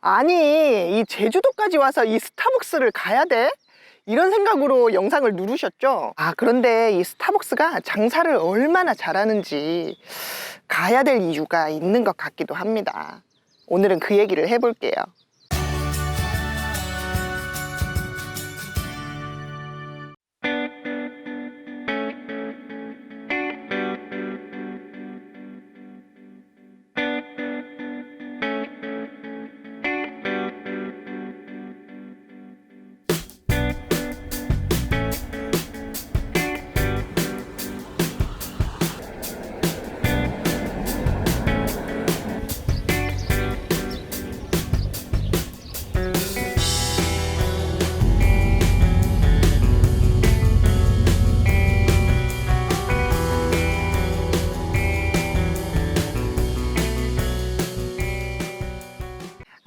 아니, 이 제주도까지 와서 이 스타벅스를 가야 돼? 이런 생각으로 영상을 누르셨죠? 아, 그런데 이 스타벅스가 장사를 얼마나 잘하는지 가야 될 이유가 있는 것 같기도 합니다. 오늘은 그 얘기를 해볼게요.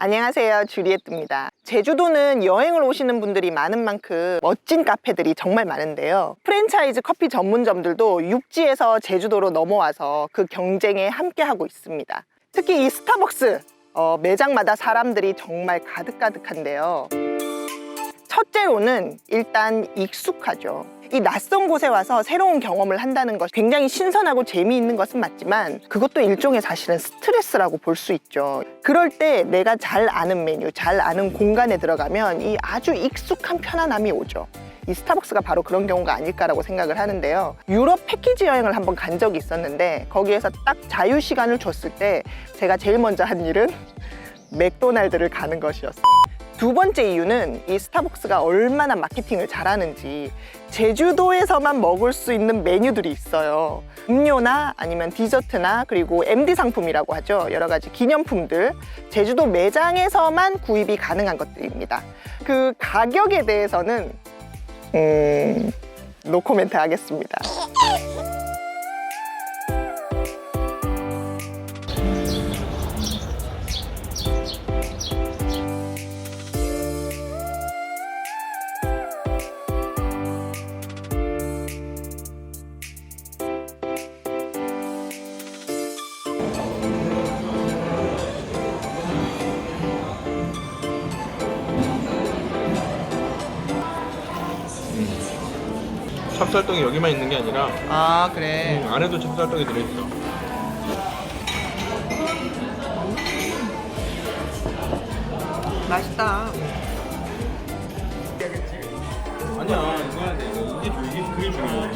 안녕하세요. 주리엣입니다. 제주도는 여행을 오시는 분들이 많은 만큼 멋진 카페들이 정말 많은데요. 프랜차이즈 커피 전문점들도 육지에서 제주도로 넘어와서 그 경쟁에 함께하고 있습니다. 특히 이 스타벅스 어, 매장마다 사람들이 정말 가득가득한데요. 첫째로는 일단 익숙하죠. 이 낯선 곳에 와서 새로운 경험을 한다는 것 굉장히 신선하고 재미있는 것은 맞지만 그것도 일종의 사실은 스트레스라고 볼 수 있죠. 그럴 때 내가 잘 아는 메뉴, 잘 아는 공간에 들어가면 이 아주 익숙한 편안함이 오죠. 이 스타벅스가 바로 그런 경우가 아닐까라고 생각을 하는데요. 유럽 패키지 여행을 한번 간 적이 있었는데 거기에서 딱 자유 시간을 줬을 때 제가 제일 먼저 한 일은 맥도날드를 가는 것이었어요. 두 번째 이유는 이 스타벅스가 얼마나 마케팅을 잘하는지 제주도에서만 먹을 수 있는 메뉴들이 있어요. 음료나 아니면 디저트나 그리고 MD 상품이라고 하죠. 여러 가지 기념품들 제주도 매장에서만 구입이 가능한 것들입니다. 그 가격에 대해서는 음, 노코멘트 하겠습니다. 찹쌀떡이 여기만 있는 게 아니라 아 그래. 음, 안에도 찹쌀떡이 들어있어. 맛있다. 아니야 이거 해야 돼. 이거 이게 주- 이게 그게 중요해.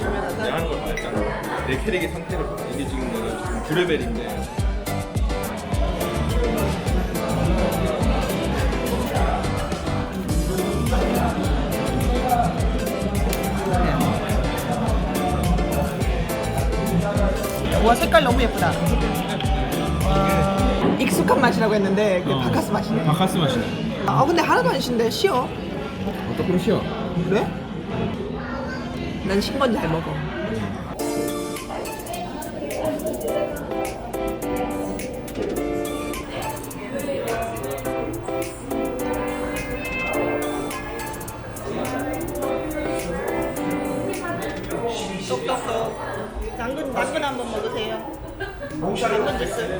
내가 하는 걸 봐야잖아. 내 캐릭의 상태를 봐. 이게 지금 내가 지금 듀레벨인데. 와 색깔 너무 예쁘다. 와, 익숙한 맛이라고 했는데 그 바카스 맛이네. 바카스 맛이네. 아 근데 하나도 안 신데 쉬어. 조금 쉬어. 그래? 난 신건잘 먹어. 당근 당근 한번 먹으세요. 당근 주스.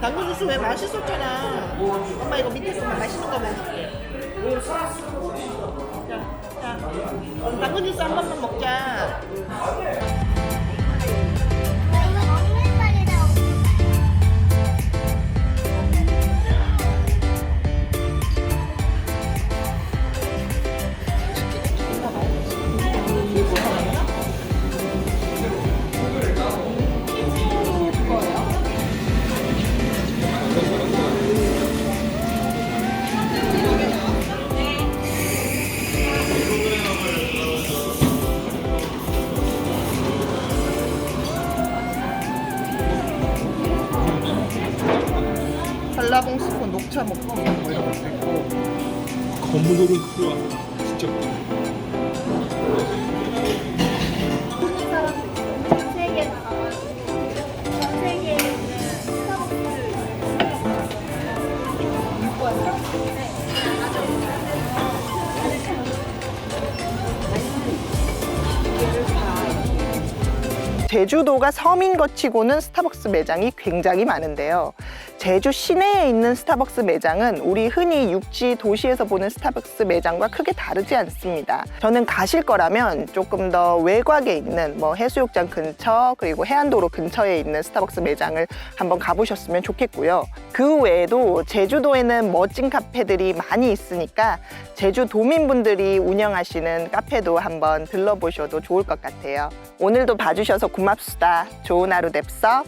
당근 주스 왜 맛있었잖아. 엄마 이거 밑에 거만 맛있는 거 먹을게. 자, 자, 당근 주스 한 번만 먹자. 이런 것도 있고. 검은도를 끌어왔어. 진짜. 제주도가 섬인 것 치고는 스타벅스 매장이 굉장히 많은데요. 제주 시내에 있는 스타벅스 매장은 우리 흔히 육지 도시에서 보는 스타벅스 매장과 크게 다르지 않습니다. 저는 가실 거라면 조금 더 외곽에 있는 뭐 해수욕장 근처 그리고 해안도로 근처에 있는 스타벅스 매장을 한번 가보셨으면 좋겠고요. 그 외에도 제주도에는 멋진 카페들이 많이 있으니까 제주 도민분들이 운영하시는 카페도 한번 들러보셔도 좋을 것 같아요. 오늘도 봐주셔서 고맙습니다. 좋은 하루 됩서.